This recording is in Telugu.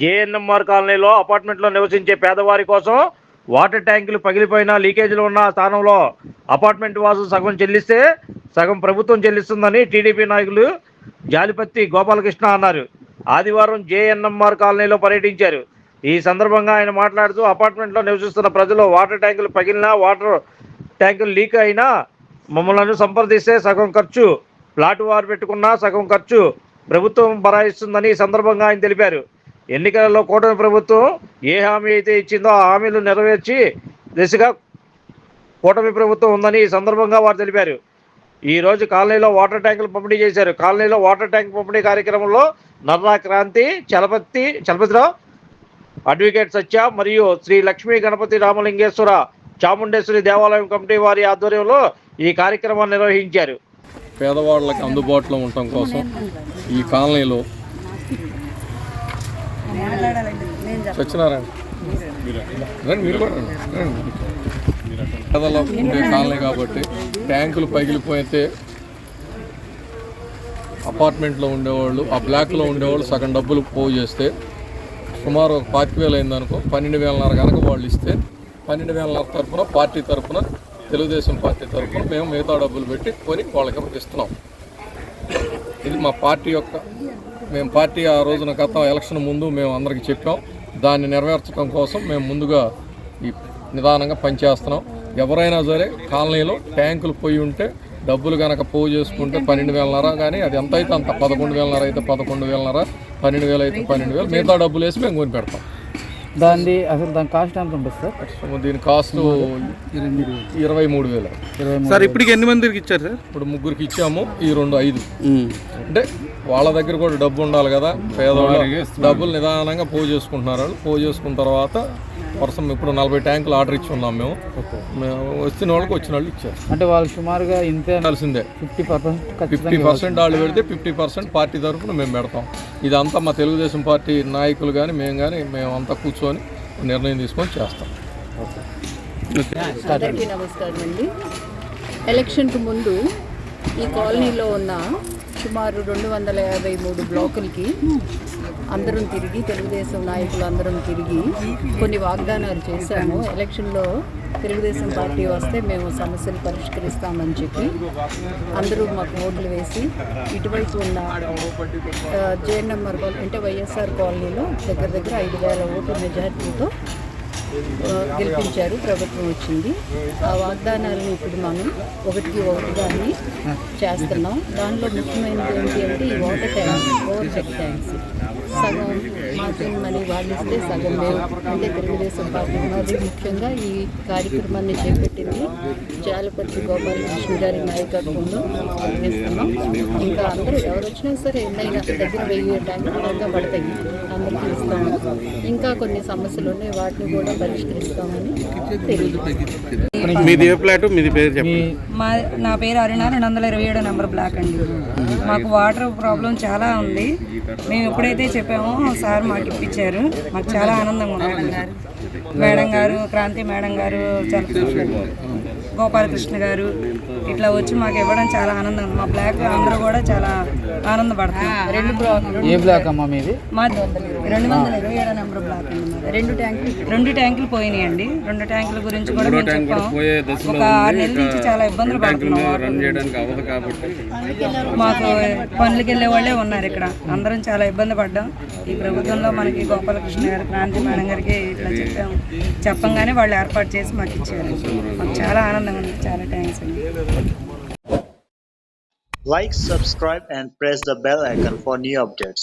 జేఎన్ఎంఆర్ కాలనీలో అపార్ట్మెంట్లో నివసించే పేదవారి కోసం వాటర్ ట్యాంకులు పగిలిపోయిన లీకేజీలు ఉన్న స్థానంలో అపార్ట్మెంట్ వాసులు సగం చెల్లిస్తే సగం ప్రభుత్వం చెల్లిస్తుందని టీడీపీ నాయకులు జాలిపత్తి గోపాలకృష్ణ అన్నారు. ఆదివారం జేఎన్ఎంఆర్ కాలనీలో పర్యటించారు. ఈ సందర్భంగా ఆయన మాట్లాడుతూ అపార్ట్మెంట్లో నివసిస్తున్న ప్రజలు వాటర్ ట్యాంకులు పగిలినా వాటర్ ట్యాంకులు లీక్ అయినా మమ్మల్ని సంప్రదిస్తే సగం ఖర్చు ప్లాట్ వారు పెట్టుకున్నా సగం ఖర్చు ప్రభుత్వం భరాయిస్తుందని ఈ సందర్భంగా ఆయన తెలిపారు. ఎన్నికలలో కూటమి ప్రభుత్వం ఏ హామీ అయితే ఇచ్చిందో ఆ హామీలు నెరవేర్చి దిశగా కూటమి ప్రభుత్వం ఉందని ఈ సందర్భంగా వారు తెలిపారు. ఈ రోజు కాలనీలో వాటర్ ట్యాంకులు పంపిణీ చేశారు. కాలనీలో వాటర్ ట్యాంక్ పంపిణీ కార్యక్రమంలో నర్రా క్రాంతి చలపతి చలపతిరావు అడ్వకేట్ సత్య మరియు శ్రీ లక్ష్మీ గణపతి రామలింగేశ్వర చాముండేశ్వరి దేవాలయం కమిటీ వారి ఆధ్వర్యంలో ఈ కార్యక్రమాన్ని నిర్వహించారు. పేదవాళ్ళకి అందుబాటులో ఉండటం కోసం ఈ కాలనీలో సత్యనారాయణ. రండి మీరు కూడా ఉండే కాలనీ కాబట్టి ట్యాంకులు పగిలిపోయితే అపార్ట్మెంట్లో ఉండేవాళ్ళు ఆ బ్లాక్లో ఉండేవాళ్ళు సగం డబ్బులు పోగు చేస్తే సుమారు ఒక పాతిక వేలు అయిందనుకో పన్నెండు వేలన్నర కనుక వాళ్ళు ఇస్తే పన్నెండు వేలన్నర తరఫున పార్టీ తరఫున తెలుగుదేశం పార్టీ తరఫున మేము మిగతా డబ్బులు పెట్టి కొని వాళ్ళకి ఇస్తున్నాం. ఇది మా పార్టీ యొక్క మేము పార్టీ ఆ రోజున గతం ఎలక్షన్ ముందు మేము అందరికీ చెప్పాం. దాన్ని నెరవేర్చడం కోసం మేము ముందుగా ఈ నిదానంగా పనిచేస్తున్నాం. ఎవరైనా సరే కాలనీలో ట్యాంకులు పోయి ఉంటే డబ్బులు కనుక పోగు చేసుకుంటే పన్నెండు వేలన్నర కానీ అది ఎంత అయితే అంత పదకొండు వేలన్నర అయితే పదకొండు వేలన్నర పన్నెండు వేలు అయితే పన్నెండు వేలు మిగతా డబ్బులు వేసి మేము కొని పెడతాం. దాన్ని అసలు దాని కాస్ట్ ఎంత ఉంటుంది సార్? దీని కాస్ట్ ఇరవై మూడు వేలు. సార్ ఇప్పటికి ఎన్ని మందికి ఇచ్చారు సార్? ఇప్పుడు ముగ్గురికి ఇచ్చాము ఈ రెండు ఐదు. అంటే వాళ్ళ దగ్గర కూడా డబ్బు ఉండాలి కదా పేదవాళ్ళు డబ్బులు నిదానంగా పోగు చేసుకుంటున్నారు వాళ్ళు. పోగు చేసుకున్న తర్వాత వర్షం ఇప్పుడు నలభై ట్యాంకులు ఆర్డర్ ఇచ్చి ఉన్నాం మేము. మేము వచ్చిన వాళ్ళకి వచ్చిన వాళ్ళు ఇచ్చారు. అంటే వాళ్ళు సుమారుగా ఇంతే కలిసిందే ఫిఫ్టీ పర్సెంట్ ఫిఫ్టీ పర్సెంట్ వాళ్ళు పెడితే ఫిఫ్టీ పర్సెంట్ పార్టీ తరఫున మేము పెడతాం. ఇదంతా మా తెలుగుదేశం పార్టీ నాయకులు కానీ మేము కానీ మేము అంతా కూర్చొని నిర్ణయం తీసుకొని చేస్తాం. అందరికీ నమస్కారం అండి. ఎలక్షన్కు ముందు ఈ కాలనీలో ఉన్న సుమారు రెండు వందల యాభై మూడు బ్లాకులకి అందరం తిరిగి తెలుగుదేశం నాయకులు అందరం తిరిగి కొన్ని వాగ్దానాలు చేశాము. ఎలక్షన్లో తెలుగుదేశం పార్టీ వస్తే మేము సమస్యలు పరిష్కరిస్తామని చెప్పి అందరూ మాకు ఓట్లు వేసి ఇటువైపు ఉన్న జేఎన్ఎంఆర్ కాలనీ అంటే వైఎస్ఆర్ కాలనీలో దగ్గర దగ్గర ఐదు వేల ఓట్ల మెజార్టీతో గెలిపించారు. ప్రభుత్వం వచ్చింది. ఆ వాగ్దానాలను ఇప్పుడు మనం ఒకటికి ఒకటిగాని చేస్తున్నాం. దానిలో ముఖ్యమైనది ఏంటి అంటే ఈ water tanks overhead tanks. సగం మాత్రం మనీ వాళ్ళు ఇస్తే సగం మేము అంటే తెలుగుదేశం పార్టీ ఉన్నది ముఖ్యంగా ఈ కార్యక్రమాన్ని చేపట్టింది జాలపతి గోపాలకృష్ణ గారి నాయకత్వంలో చేస్తున్నాం. ఇంకా అందరూ ఎవరు వచ్చినా సరే ఎన్నైనా దగ్గర వెయ్యి ట్యాంకులు దాకా పడతాయి. అందరికీ ఇస్తాము. ఇంకా కొన్ని సమస్యలు ఉన్నాయి వాటిని కూడా పరిష్కరిస్తామని మీది ఏ ఫ్లాట్? మీది పేరు చెప్పండి. మా నా పేరు అరుణ రెండు వందల ఇరవై ఏడో నెంబర్ బ్లాక్ అండి. మాకు వాటర్ ప్రాబ్లం చాలా ఉంది. మేము ఎప్పుడైతే చెప్పామో సార్ మాకు ఇప్పించారు. మాకు చాలా ఆనందంగా ఉంది. మేడం గారు క్రాంతి మేడం గారు గోపాలకృష్ణ గారు ఇట్లా వచ్చి మాకు ఇవ్వడం చాలా ఆనందం మా బ్లాక్ అందరూ కూడా చాలా ఆనందపడుతున్నారు రెండు బ్లాక్ ఏ బ్లాక్ అమ్మా మీది? మాది రెండు వందల ఇరవై ఏడో నెంబర్ బ్లాక్ అండి. రెండు ట్యాంకులు రెండు ట్యాంకులు పోయినాయి అండి రెండు ట్యాంకుల గురించి కూడా మేము చెప్పాం. ఒక ఆరు నెలల నుంచి చాలా ఇబ్బందులు పడుతున్నాం. మాకు పనులకి వెళ్ళే వాళ్ళే ఉన్నారు ఇక్కడ. అందరం చాలా ఇబ్బంది పడ్డాం. ఈ ప్రభుత్వంలో మనకి గోపాలకృష్ణ గారు క్రాంతి మేడం గారికి ఇట్లా చెప్పాము చెప్పంగానే వాళ్ళు ఏర్పాటు చేసి మాకు ఇచ్చారు. మాకు చాలా ఆనందంగా ఉంది. చాలా థ్యాంక్స్ అండి. Like, subscribe, and press the bell icon for new updates.